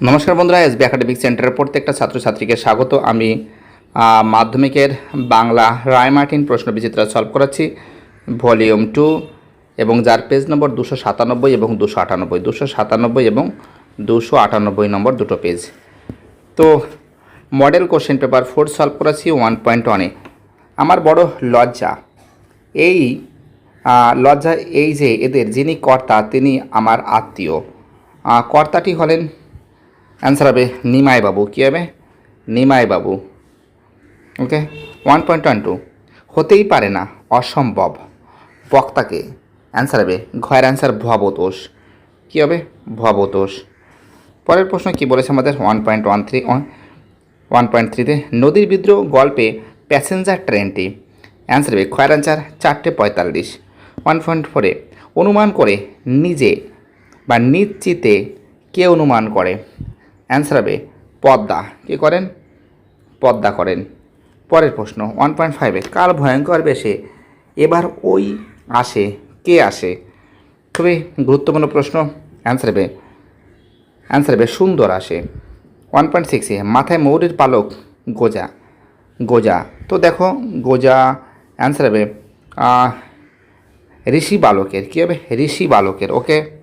নমস্কার বন্ধুরা, SB academic সেন্টারের প্রত্যেকটা ছাত্রছাত্রীকে স্বাগত। আমি মাধ্যমিকের Bangla Ray Martin Prashna Bichitra solve করাচ্ছি ভলিউম টু এবং যার পেজ নম্বর দুশো সাতানব্বই এবং দুশো আটানব্বই। দুশো সাতানব্বই এবং দুশো আটানব্বই নম্বর দুটো পেজ তো model question paper four solve করেছি ওয়ান পয়েন্ট ওয়ানে আমার বড় লজ্জা, এই লজ্জা এই যে এদের যিনি কর্তা, তিনি আমার আত্মীয়। কর্তাটি হলেন অ্যান্সার হবে নিমাই বাবু। কী হবে? Nimai babu. Okay one point one two হতেই পারে না, অসম্ভব। বক্তাকে অ্যান্সার হবে, ঘয়ের অ্যান্সার ভবতোষ। কী হবে? ভবতোষ। পরের প্রশ্ন কি বলেছে আমাদের? One point one three one point থ্রিতে নদীর বিদ্রোহ গল্পে প্যাসেঞ্জার ট্রেনটি অ্যান্সার হবে খয়ের অ্যান্সার চারটে পঁয়তাল্লিশ। ওয়ান পয়েন্ট ফোরে অনুমান করে নিজে বা নিশ্চিতে কে অনুমান করে? অ্যান্সার হবে পদ্মা। কী করেন? পদ্মা করেন। পরের প্রশ্ন ওয়ান পয়েন্ট ফাইভে কাল ভয়ঙ্কর বেশে এবার ওই আসে, কে আসে? খুবই গুরুত্বপূর্ণ প্রশ্ন অ্যান্সার হবে অ্যান্সার হবে সুন্দর আসে। ওয়ান পয়েন্ট সিক্সে মাথায় ময়ূরের পালক, গোজা গোজা। তো দেখো, গোজা অ্যান্সার হবে ঋষি বালকের। কী হবে? ঋষি বালকের। ওকে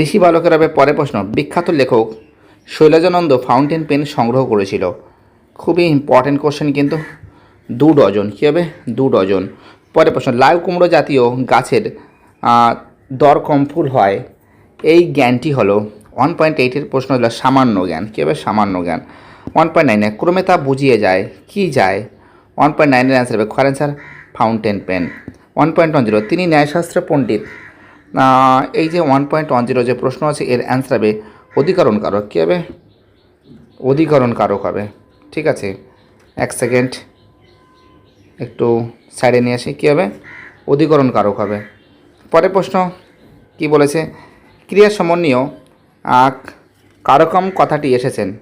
ঋষি বালকের হবে পরের প্রশ্ন, বিখ্যাত লেখক শৈলজানন্দ ফাউন্টেন পেন সংগ্রহ করেছিল। খুবই ইম্পর্টেন্ট কোশ্চেন কিন্তু, দু ডজন, কী হবে? দু ডজন। পরের প্রশ্ন, লাউ কুমড়ো জাতীয় গাছের দর কম ফুল হয়, এই জ্ঞানটি হলো ওয়ান পয়েন্ট এইটের প্রশ্ন হলো সামান্য জ্ঞান, কী হবে? সামান্য জ্ঞান। ওয়ান পয়েন্ট নাইনে ক্রমে তা বুঝিয়ে যায়, কি যায়? ওয়ান পয়েন্ট নাইনের অ্যান্সার হবে খর answer fountain pen. One point one zero তিনি ন্যায়শাস্ত্র পণ্ডিত। এই যে ওয়ান পয়েন্ট ওয়ান জিরো যে প্রশ্ন আছে এর অ্যান্সার হবে অধিকরণ কারক কী হবে? অধিকরণ কারক হবে। ঠিক আছে? এক সেকেন্ড একটু সাইডে নিয়ে আসি কী হবে? অধিকরণ কারক হবে। পরের প্রশ্ন কি বলেছে? ক্রিয়া সমন্বীয় আহ, কারকম কথাটি এসেছেন।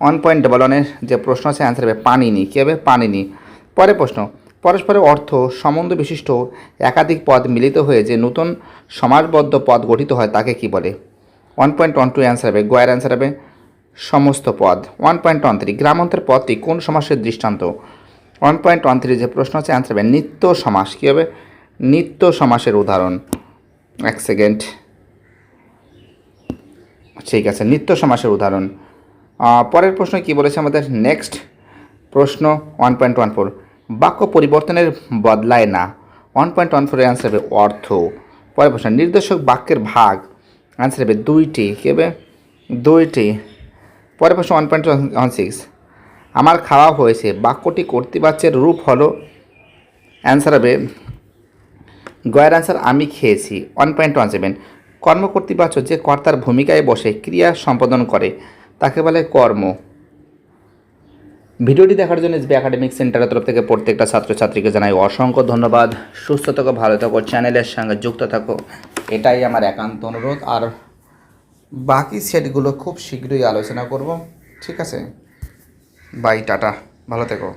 ওয়ান পয়েন্ট ডবল ওয়ানের যে প্রশ্ন আছে অ্যান্সার হবে পানিনি। কী হবে? পানিনি। পরের প্রশ্ন পরস্পরের অর্থ সম্বন্ধ বিশিষ্ট একাধিক পদ মিলিত হয়ে যে নতুন সমাজবদ্ধ পদ গঠিত হয় তাকে কি বলে? One point one two answer হবে গোয়ের অ্যান্সার হবে। সমস্ত পদ। ওয়ান পয়েন্ট ওয়ান থ্রি গ্রামান্তর পদটি কোন সমাসের দৃষ্টান্ত? ওয়ান পয়েন্ট ওয়ান থ্রি যে প্রশ্ন আছে অ্যান্সার হবে, নিত্য সমাস। কী হবে? নিত্য সমাসের উদাহরণ। এক সেকেন্ড ঠিক আছে, নিত্য সমাসের উদাহরণ। পরের প্রশ্ন কি বলেছে আমাদের? নেক্সট প্রশ্ন ওয়ান পয়েন্ট ওয়ান ফোর বাক্য পরিবর্তনের বদলায় না। ওয়ান পয়েন্ট ওয়ান ফোরের অ্যান্সার হবে অর্থ। পরের প্রশ্ন, নির্দেশক বাক্যের ভাগ। অ্যান্সার হবে দুইটি, কী হবে? দুইটি। পরের প্রশ্ন ওয়ান পয়েন্ট ওয়ান সিক্স আমার খাওয়া হয়েছে, বাক্যটি কর্তৃবাচ্যের রূপ হলো। অ্যান্সার হবে, গয়ের অ্যান্সার আমি খেয়েছি। ওয়ান পয়েন্ট ওয়ান সেভেন কর্ম কর্মকর্তৃবাচ্য যে কর্তার ভূমিকায় বসে ক্রিয়া সম্পাদন করে, তাকে বলে কর্ম। ভিডিওটি দেখার জন্য এসবি একাডেমিক সেন্টারের তরফ থেকে প্রত্যেকটা ছাত্রছাত্রীকে জানাই অসংখ্য ধন্যবাদ। সুস্থ থাকো, ভালো থাকো, চ্যানেলের সঙ্গে যুক্ত থাকো। এটাই আমার একান্ত অনুরোধ। আর বাকি সেটগুলো খুব শীঘ্রই আলোচনা করব। ঠিক আছে? বাই টাটা। ভালো থেকো।